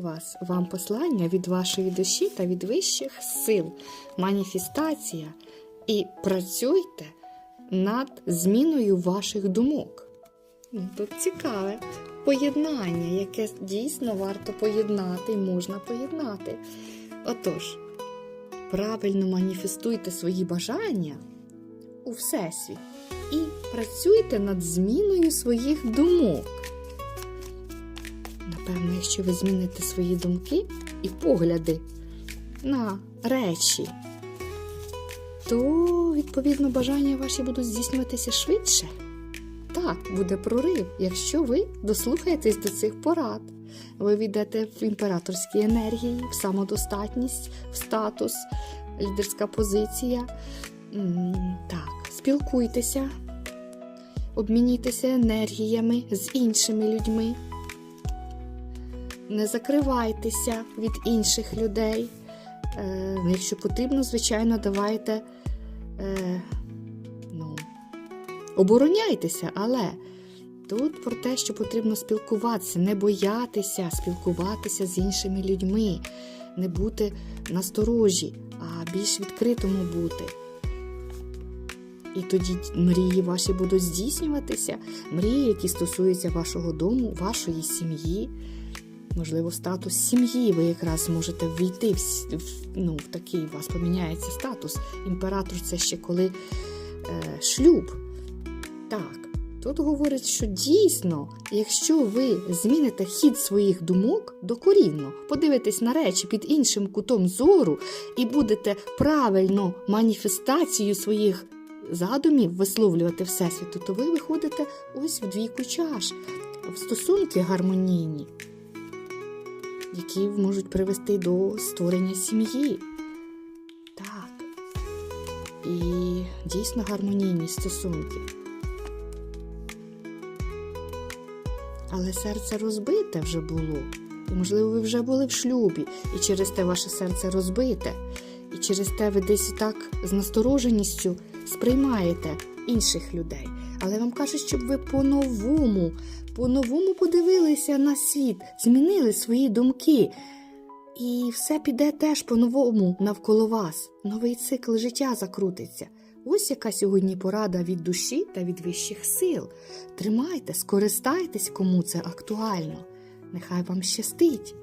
Вас! Вам послання від вашої душі та від вищих сил, маніфестація. І працюйте над зміною ваших думок. Ну, Тут цікаве поєднання, яке дійсно варто поєднати і можна поєднати. Отож, правильно маніфестуйте свої бажання у Всесвіт і працюйте над зміною своїх думок. Напевно, якщо ви зміните свої думки і погляди на речі, то, відповідно, бажання ваші будуть здійснюватися швидше. Так, буде прорив, якщо ви дослухаєтесь до цих порад. Ви війдете в імператорські енергії, в самодостатність, в статус, лідерська позиція. Так, спілкуйтеся, обмінюйтеся енергіями з іншими людьми. Не закривайтеся від інших людей. Е, якщо потрібно, звичайно, давайте е, ну, обороняйтеся, але тут про те, що потрібно спілкуватися, не боятися спілкуватися з іншими людьми, не бути насторожі, а більш відкритому бути. І тоді мрії ваші будуть здійснюватися, мрії, які стосуються вашого дому, вашої сім'ї. Можливо, статус сім'ї ви якраз можете війти в, в- ну, в такий у вас поміняється статус. Імператор це ще коли е, шлюб. Так, тут говорить, що дійсно, якщо ви зміните хід своїх думок докорінно, подивитесь на речі під іншим кутом зору і будете правильно маніфестацію своїх задумів висловлювати Всесвіту, то ви виходите ось в двійку чаш, в стосунки гармонійні які можуть привести до створення сім'ї. Так. І дійсно гармонійні стосунки. Але серце розбите вже було. І, можливо, ви вже були в шлюбі, і через те ваше серце розбите, і через те ви десь так з настороженістю сприймаєте інших людей. Але вам кажуть, щоб ви по-новому, по-новому подивилися на світ, змінили свої думки. І все піде теж по-новому навколо вас. Новий цикл життя закрутиться. Ось яка сьогодні порада від душі та від вищих сил. Тримайте, скористайтесь, кому це актуально. Нехай вам щастить.